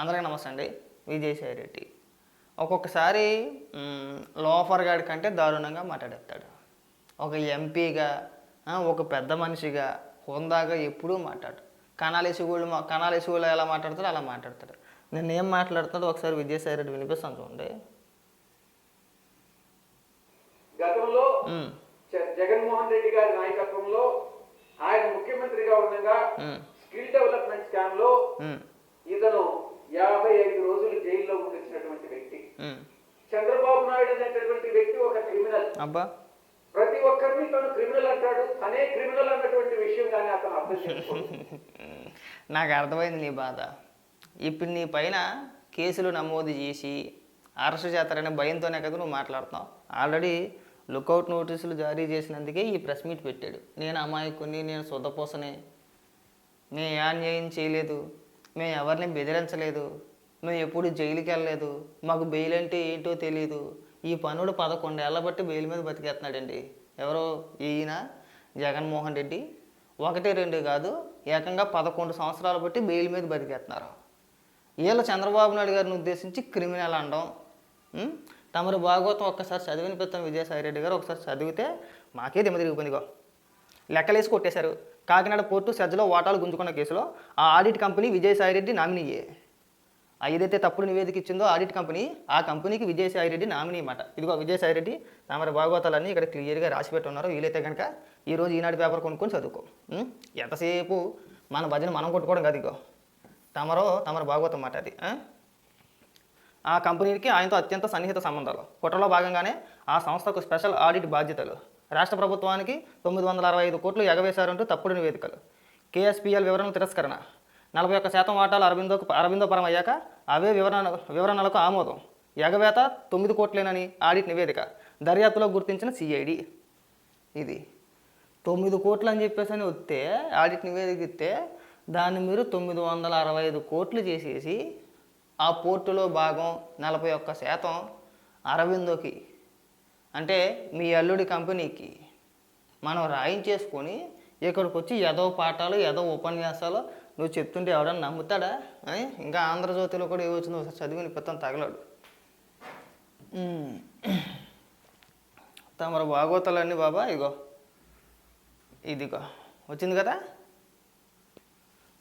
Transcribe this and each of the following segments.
అందరికీ నమస్తే అండి. విజయసాయి రెడ్డి. ఒక్కొక్కసారి లోఫర్ గాడి కంటే దారుణంగా మాట్లాడేస్తాడు. ఒక ఎంపీగా ఒక పెద్ద మనిషిగా హుందాగా ఎప్పుడూ మాట్లాడు కణాలేసి వాళ్ళు కణాలేసి వాళ్ళు ఎలా మాట్లాడతాడో అలా మాట్లాడతాడు. నేను ఏం మాట్లాడుతున్నాడో ఒకసారి విజయసాయి రెడ్డి వినిపిస్తాను చూడండి. గతంలో జగన్మోహన్ రెడ్డి గారి నాయకత్వంలో ఆయన ముఖ్యమంత్రిగా ఉండగా స్కిల్ డెవలప్మెంట్ స్కామ్లో యాభై ఐదు రోజులు జైల్లో ఉండిచ్చినటువంటి వ్యక్తి. చంద్రబాబు నాయుడు అనేటటువంటి వ్యక్తి ఒక క్రిమినల్. అబ్బా. ప్రతి ఒక్కరిని తను క్రిమినల్ అంటాడు. తనే క్రిమినల్ అన్నటువంటి విషయం కానీ అతను అర్థం చేసుకోడు. నాకు అర్థమైంది నీ బాధ. ఇప్పుడు నీ పైన కేసులు నమోదు చేసి అరెస్ట్ చేస్తారనే భయంతోనే కదా నువ్వు మాట్లాడుతున్నావు. ఆల్రెడీ లుకౌట్ నోటీసులు జారీ చేసినందుకే ఈ ప్రెస్ మీట్ పెట్టాడు. నేను అమాయకుని నేను మేము ఏ అన్యాయం చేయలేదు. మేము ఎవరిని బెదిరించలేదు. మేము ఎప్పుడు జైలుకి వెళ్ళలేదు. మాకు బెయిల్ అంటే ఏంటో తెలియదు ఈ పనుడు పదకొండేళ్ళ బట్టి బెయిల్ మీద బతికేస్తున్నాడండి ఎవరో ఈయన జగన్మోహన్ రెడ్డి. ఒకటి రెండు కాదు ఏకంగా పదకొండు సంవత్సరాలు బట్టి బెయిల్ మీద బతికేస్తున్నారు వీళ్ళ చంద్రబాబు నాయుడు గారిని ఉద్దేశించి క్రిమినల్ అనడం తమరు భాగవతం ఒక్కసారి చదివినిపిస్తాం విజయసాయి రెడ్డి గారు ఒకసారి చదివితే మాకే దిమ్మ తిరిగిపోయిందిగో. లెక్కలేసి కొట్టేశారు. కాకినాడ పోర్టు సజ్జలో వాటాలు గుంజుకున్న కేసులో ఆ ఆడిట్ కంపెనీ విజయసాయిరెడ్డి నామినీయే. ఆ ఏదైతే తప్పుడు నివేదిక ఇచ్చిందో ఆడిట్ కంపెనీ ఆ కంపెనీకి విజయసాయిరెడ్డి నామినీ మాట. ఇదిగో విజయసాయిరెడ్డి తమరి భాగవతాలన్నీ ఇక్కడ క్లియర్గా రాసి పెట్టున్నారు. వీలైతే కనుక ఈరోజు ఈనాడు పేపర్ కొనుక్కొని చదువుకో. ఎంతసేపు మన భజన మనం కొట్టుకోవడం కాదు ఇగో. తమరో తమరి భాగవతం మాట అది. ఆ? ఆ కంపెనీకి ఆయనతో అత్యంత సన్నిహిత సంబంధాలు. కుట్రలో భాగంగానే ఆ సంస్థకు స్పెషల్ ఆడిట్ బాధ్యతలు. రాష్ట్ర ప్రభుత్వానికి తొమ్మిది వందల అరవై ఐదు కోట్లు ఎగవేశారంటూ తప్పుడు నివేదికలు. కేఎస్పిఎల్ వివరణల తిరస్కరణ. నలభై ఒక్క శాతం వాటాలు అరవిందోకు అరవిందో పరం అయ్యాక అవే వివరణ వివరణలకు ఆమోదం. ఎగవేత తొమ్మిది కోట్లేనని ఆడిట్ నివేదిక. దర్యాప్తులో గుర్తించిన సిఐడి. ఇది తొమ్మిది కోట్లు అని చెప్పేసి అని వస్తే ఆడిట్ నివేదిక ఇస్తే దాన్ని మీరు తొమ్మిది వందల అరవై ఐదు కోట్లు చేసేసి ఆ పోర్టులో భాగం నలభై ఒక్క శాతం అరవిందోకి అంటే మీ అల్లుడి కంపెనీకి మనం రాయించేసుకొని ఇక్కడికి వచ్చి ఏదో పాఠాలు ఏదో ఉపన్యాసాలు నువ్వు చెప్తుంటే ఎవడన్నా నమ్ముతాడా? అని ఇంకా ఆంధ్రజ్యోతిలో కూడా ఏ ఒకసారి చదివిన పిత్తం తగలడు. తమరు భాగవతాలన్నీ బాబా ఇగో. ఇదిగో. వచ్చింది కదా?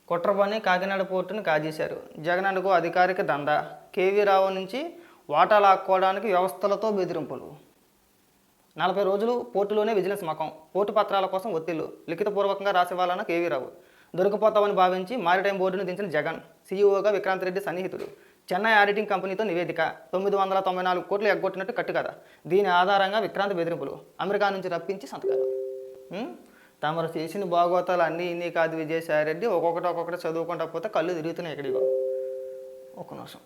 కుట్రపని కాకినాడ పోర్టును కాజేశారు. జగనన్నకు అధికారిక దందా. కేవీ రావు నుంచి వాటా లాక్కోవడానికి వ్యవస్థలతో బెదిరింపులు. నలభై రోజులు పోర్టులోనే విజిలెన్స్ మకం. పోర్టు పత్రాల కోసం ఒత్తిళ్ళు. లిఖితపూర్వకంగా రాసివ్వాలన్న కేవీ రావు. దొరికిపోతామని భావించి మారిటైమ్ బోర్డును దించిన జగన్ సీఈఓగా విక్రాంత్ రెడ్డి సన్నిహితుడు. చెన్నై ఆడిటింగ్ కంపెనీతో నివేదిక. తొమ్మిది వందల తొంభై నాలుగు కోట్లు ఎగ్గొట్టినట్టు కట్టు కదా దీని ఆధారంగా విక్రాంత్ బెదిరింపులు. అమెరికా నుంచి రప్పించి సంతకాలు. తమరు చేసిన భాగవతాలు అన్నీ ఇన్ని కాదు విజయసాయి రెడ్డి ఒక్కొక్కటి ఒక్కొక్కటి చదువుకుంటా పోతే కళ్ళు తిరుగుతున్నాయి ఎక్కడికో. ఒక నిమిషం.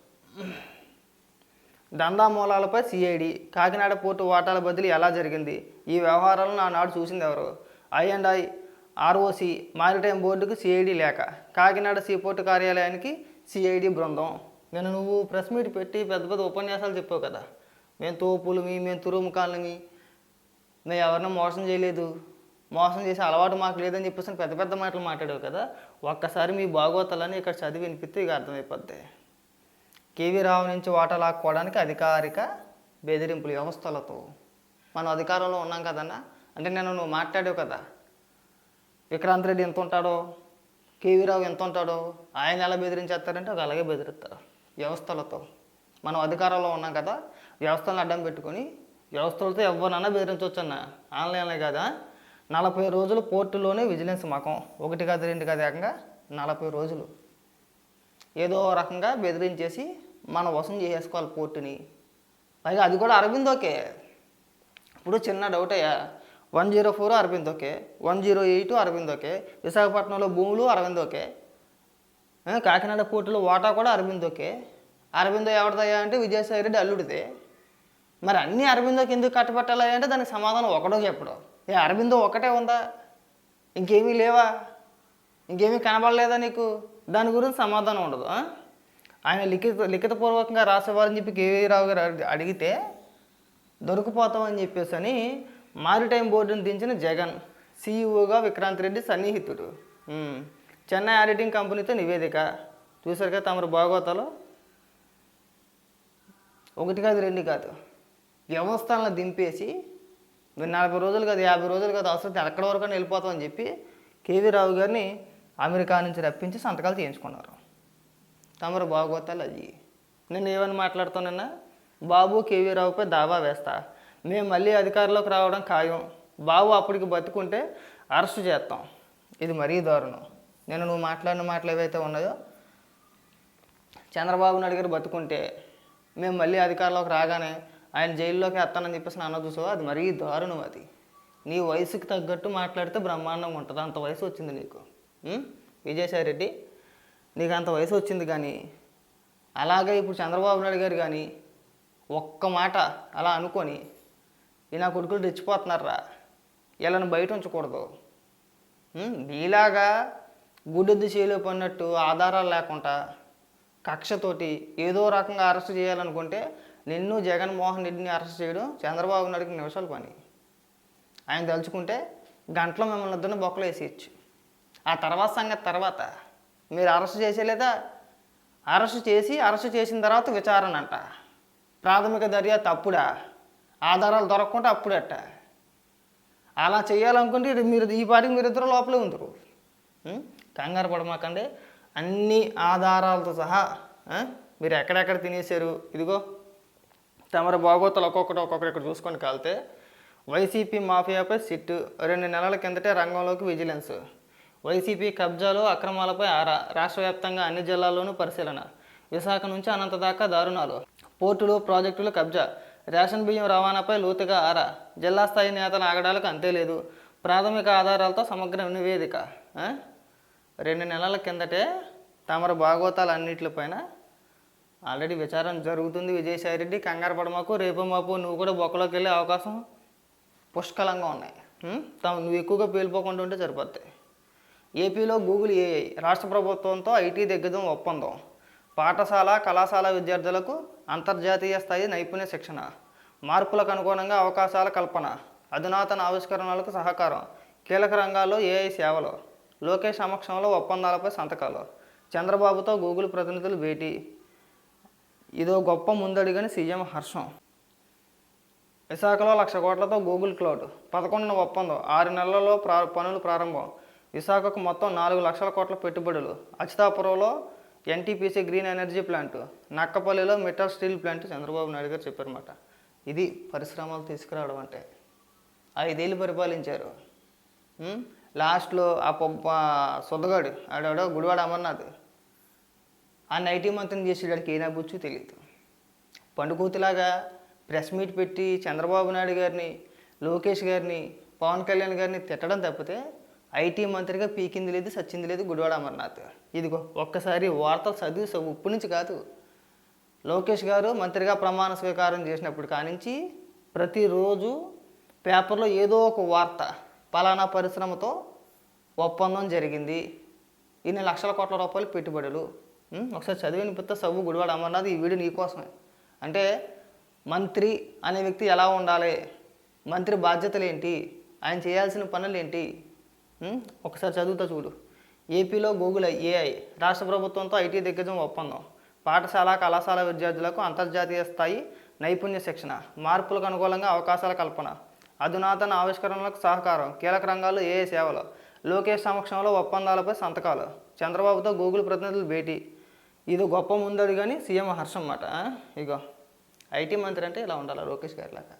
దందా మూలాలపై సిఐడి కాకినాడ పోర్టు వాటాల బదిలీ ఎలా జరిగింది? ఈ వ్యవహారాలను ఆనాడు చూసింది ఎవరు? I and I ROC maritime బోర్డుకు సిఐడి లేక కాకినాడ సీపోర్టు కార్యాలయానికి సిఐడి బృందం. నేను నువ్వు ప్రెస్ మీట్ పెట్టి పెద్ద పెద్ద ఉపన్యాసాలు చెప్పావు కదా. మేము తోపులమి మేము తురుముకాళ్ళమి. మేము ఎవరిని మోసం చేయలేదు. మోసం చేసే అలవాటు మాకు లేదని చెప్పేసి పెద్ద పెద్ద మాటలు మాట్లాడావు కదా. ఒక్కసారి మీ భాగవతాలని ఇక్కడ చదివి వినిపిస్తే ఇక అర్థమైపోద్ది. కేవీ రావు నుంచి వాటా లాక్కోవడానికి అధికారిక బెదిరింపులు వ్యవస్థలతో. మనం అధికారంలో ఉన్నాం కదన్నా? అంటే నేను నువ్వు మాట్లాడావు కదా. విక్రాంత్ రెడ్డి ఎంత ఉంటాడో కేవీ రావు ఎంత ఉంటాడో ఆయన ఎలా బెదిరించేస్తారంటే ఒక అలాగే బెదిరిస్తారు. వ్యవస్థలతో. మనం అధికారంలో ఉన్నాం కదా వ్యవస్థలను అడ్డం పెట్టుకొని వ్యవస్థలతో ఎవరినన్నా బెదిరించవచ్చు అన్న ఆన్లైన్లో కదా? నలభై రోజులు పోర్టులోనే విజిలెన్స్ మకం. ఒకటి కాదు రెండు కాదు ఏకంగా నలభై రోజులు. ఏదో రకంగా బెదిరించేసి మనం వసం చేసేసుకోవాలి పోర్టుని పైగా అది కూడా అరవిందోకే ఇప్పుడు చిన్న డౌట్ అయ్యా వన్ జీరో ఫోర్ అరవిందోకే వన్ జీరో ఎయిట్ అరవిందోకే విశాఖపట్నంలో భూములు అరవిందోకే ఆ, కాకినాడ పోర్టులో వాటా కూడా అరవిందోకే అరవిందో ఎవరిదయ్యా అంటే విజయసాయి రెడ్డి అల్లుడిదే. మరి అన్ని అరవిందోకి ఎందుకు కట్టబెట్టాలి అంటే దానికి సమాధానం ఒకటో చెప్పడం. ఏ అరవిందో ఒకటే ఉందా? ఇంకేమీ లేవా? ఇంకేమీ కనబడలేదా నీకు? దాని గురించి సమాధానం ఉండదు ఆయన లిఖిత లిఖితపూర్వకంగా రాసేవారని చెప్పి కేవీ రావు గారు అడిగితే దొరికిపోతామని చెప్పేసి అని మారిటైమ్ బోర్డును దించిన జగన్ సీఈఓగా విక్రాంత్ రెడ్డి సన్నిహితుడు. చెన్నై ఆడిటింగ్ కంపెనీతో నివేదిక. చూసారుగా తమరు భాగవతాలు? ఒకటి కాదు రెండు కాదు. వ్యవస్థలను దింపేసి నలభై రోజులు కాదు యాభై రోజులు కాదు అవసరం ఎక్కడి వరకు వెళ్ళిపోతామని చెప్పి కేవీ రావు గారిని అమెరికా నుంచి రప్పించి సంతకాలు చేయించుకున్నారు తమరు బాగోతాలు అది నేను ఏమని మాట్లాడుతానన్నా? బాబు కేవీ రావుపై దావా వేస్తా. మేము మళ్ళీ అధికారంలోకి రావడం ఖాయం. బాబు అప్పటికి బతుకుంటే అరెస్ట్ చేస్తాం. ఇది మరీ దారుణం. నేను నువ్వు మాట్లాడిన మాటలు ఏవైతే ఉన్నాయో చంద్రబాబు నాయుడు గారు బతుకుంటే మేము మళ్ళీ అధికారంలోకి రాగానే ఆయన జైల్లోకి ఎత్తానని చెప్పేసి నాన్న చూసావా? అది మరీ దారుణం అది. నీ వయసుకి తగ్గట్టు మాట్లాడితే బ్రహ్మాండంగా ఉంటుంది. అంత వయసు వచ్చింది నీకు. ఉం? విజయసాయి రెడ్డి నీకు అంత వయసు వచ్చింది కానీ అలాగే ఇప్పుడు చంద్రబాబు నాయుడు గారు కానీ ఒక్క మాట అలా అనుకొని ఈ నా కొడుకులు రెచ్చిపోతున్నారా వీళ్ళని బయట ఉంచకూడదు. నీలాగా గుడ్డెద్దు చేయలో పడినట్టు ఆధారాలు లేకుండా కక్షతోటి ఏదో రకంగా అరెస్ట్ చేయాలనుకుంటే నిన్ను జగన్మోహన్ రెడ్డిని అరెస్ట్ చేయడం చంద్రబాబు నాయుడికి నిమిషాల పని. ఆయన తలుచుకుంటే గంటలో మిమ్మల్ని ఇద్దరిని బొక్కలు వేసేయచ్చు. ఆ తర్వాత సంగతి తర్వాత. మీరు అరెస్ట్ చేసేలేదా అరెస్ట్ చేసి అరెస్ట్ చేసిన తర్వాత విచారణ అంట ప్రాథమిక దర్యాప్తు అప్పుడా ఆధారాలు దొరకకుండా అప్పుడట. అలా చేయాలనుకుంటే మీరు ఈ పాటికి మీరిద్దరు లోపలే ఉందరు. కంగారు పడమాకండి. అన్ని ఆధారాలతో సహా మీరు ఎక్కడెక్కడ తినేశారు? ఇదిగో. తమరు బాగోతలు ఒక్కొక్కటి ఒక్కొక్కటి ఇక్కడ చూసుకొని కాలితే వైసీపీ మాఫియాపై సిట్టు. రెండు నెలల కిందటే రంగంలోకి విజిలెన్స్. వైసీపీ కబ్జాలు అక్రమాలపై ఆరా రాష్ట్ర వ్యాప్తంగా అన్ని జిల్లాల్లోనూ పరిశీలన. విశాఖ నుంచి అనంత దాకా దారుణాలు. పోర్టులు ప్రాజెక్టులు కబ్జా. రేషన్ బియ్యం రవాణాపై లోతుగా ఆరా. జిల్లా స్థాయి నేతల ఆగడాలకు అంతే లేదు. ప్రాథమిక ఆధారాలతో సమగ్ర నివేదిక. రెండు నెలల కిందటే తమరు భాగవతాలు అన్నిటిపైన ఆల్రెడీ విచారణ జరుగుతుంది విజయసాయి రెడ్డి కంగారు పడమాకు రేపు మాపు నువ్వు కూడా బొక్కలోకి వెళ్ళే అవకాశం పుష్కలంగా ఉన్నాయి. ఉం? తాము నువ్వు ఎక్కువగా పేలిపోకుండా ఉంటే సరిపోతాయి ఏపీలో గూగుల్ ఏఐ రాష్ట్ర ప్రభుత్వంతో ఐటీ దిగ్గజం ఒప్పందం. పాఠశాల కళాశాల విద్యార్థులకు అంతర్జాతీయ స్థాయి నైపుణ్య శిక్షణ మార్పులకు అనుగుణంగా అవకాశాల కల్పన అధునాతన ఆవిష్కరణలకు సహకారం కీలక రంగాల్లో ఏఐ సేవలు లోకేష్ సమక్షంలో ఒప్పందాలపై సంతకాలు చంద్రబాబుతో గూగుల్ ప్రతినిధులు భేటీ ఇదో గొప్ప ముందడిగని సీఎం హర్షం. విశాఖలో లక్ష కోట్లతో గూగుల్ క్లౌడ్ పదకొండున ఒప్పందం ఆరు నెలలలో ప్రా పనులు ప్రారంభం విశాఖకు మొత్తం నాలుగు లక్షల కోట్ల పెట్టుబడులు. అచితాపురంలో NTPC green energy plant నక్కపల్లిలో metal steel plant Chandrababu Naidu గారు చెప్పారన్నమాట. ఇది పరిశ్రమలు తీసుకురావడం అంటే. ఐదేళ్ళు పరిపాలించారు. లాస్ట్లో ఆ పొప్ప సొద్దగాడు ఆడాడో గుడివాడ అమర్నాథ్. ఆ నైటీ మంత్రిని చేసేవాడికి ఏనా బుచ్చు తెలియదు పండుకూతులాగా ప్రెస్ మీట్ పెట్టి చంద్రబాబు నాయుడు గారిని లోకేష్ గారిని పవన్ కళ్యాణ్ గారిని తిట్టడం తప్పితే ఐటీ మంత్రిగా పీకింది లేదు సచ్చింది లేదు గుడివాడ అమర్నాథ్ ఇదిగో ఒక్కసారి వార్తలు చదివి స- ఉప్పు నుంచి కాదు. లోకేష్ గారు మంత్రిగా ప్రమాణ స్వీకారం చేసినప్పుడు కానించి ప్రతిరోజు పేపర్లో ఏదో ఒక వార్త పలానా పరిశ్రమతో ఒప్పందం జరిగింది. ఇన్ని లక్షల కోట్ల రూపాయలు పెట్టుబడులు. ఒకసారి చదివి పిత్త సబ్బు గుడివాడ అమర్నాథ్ ఈ వీడియో నీకోసమే అంటే మంత్రి అనే వ్యక్తి ఎలా ఉండాలి? మంత్రి బాధ్యతలు ఏంటి ఆయన చేయాల్సిన పనులు ఏంటి ఒకసారి చదువుతా చూడు. ఏపీలో గూగుల్ ఏఐ రాష్ట్ర ప్రభుత్వంతో ఐటీ దిగ్గజం ఒప్పందం. పాఠశాల కళాశాల విద్యార్థులకు అంతర్జాతీయ స్థాయి నైపుణ్య శిక్షణ మార్పులకు అనుకూలంగా అవకాశాల కల్పన అధునాతన ఆవిష్కరణలకు సహకారం కీలక రంగాల్లో ఏఐ సేవలు లోకేష్ సమక్షంలో ఒప్పందాలపై సంతకాలు. చంద్రబాబుతో గూగుల్ ప్రతినిధులు భేటీ. ఇది గొప్ప ముందడు కానీ సీఎం హర్షం అన్నమాట ఇగో ఐటీ మంత్రి అంటే ఇలా ఉండాలి లోకేష్ గారిలాగా?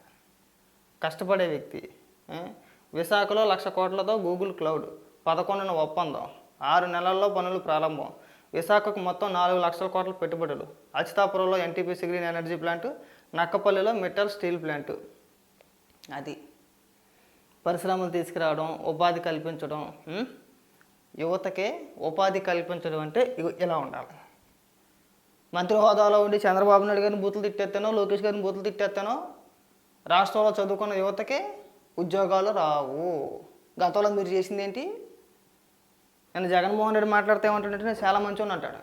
కష్టపడే వ్యక్తి. విశాఖలో లక్ష కోట్లతో గూగుల్ క్లౌడ్ పదకొండున ఒప్పందం ఆరు నెలల్లో పనులు ప్రారంభం. విశాఖకు మొత్తం నాలుగు లక్షల కోట్ల పెట్టుబడులు. అచితాపురంలో ఎన్టీపీసీ గ్రీన్ ఎనర్జీ ప్లాంట్ నక్కపల్లిలో మెటల్ స్టీల్ ప్లాంట్. అది. పరిశ్రమలు తీసుకురావడం ఉపాధి కల్పించడం యువతకే ఉపాధి కల్పించడం అంటే ఇలా ఉండాలి. మంత్రి హోదాలో ఉండి చంద్రబాబు నాయుడు గారిని బూతులు తిట్టేస్తానో లోకేష్ గారిని బూతులు తిట్టేస్తానో రాష్ట్రంలో చదువుకున్న యువతకే ఉద్యోగాలు రావు. గతంలో మీరు చేసింది ఏంటి నేను జగన్మోహన్ రెడ్డి మాట్లాడితే ఏమంటాడంటే నేను చాలా మంచోని అంటాడు.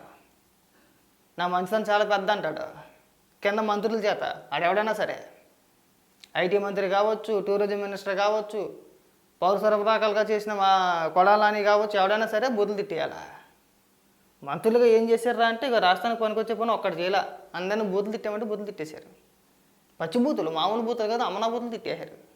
నా మంచితనం చాలా పెద్ద అంటాడు. కింద మంత్రుల చేత ఆడెవడైనా సరే. ఐటీ మంత్రి కావచ్చు టూరిజం మినిస్టర్ కావచ్చు పౌర సరఫరాకలుగా చేసిన మా కొడాలని కావచ్చు ఎవడైనా సరే బూతులు తిట్టేయాలా? మంత్రులుగా ఏం చేశారా అంటే ఇక రాష్ట్రానికి పనికొచ్చే పని ఒక్కటి చేయాల? అందరిని బూతులు తిట్టామంటే బూతులు తిట్టేశారు. పచ్చి బూతులు మామూలు బూతులు కదా అమ్మనా బూతులు తిట్టేశారు.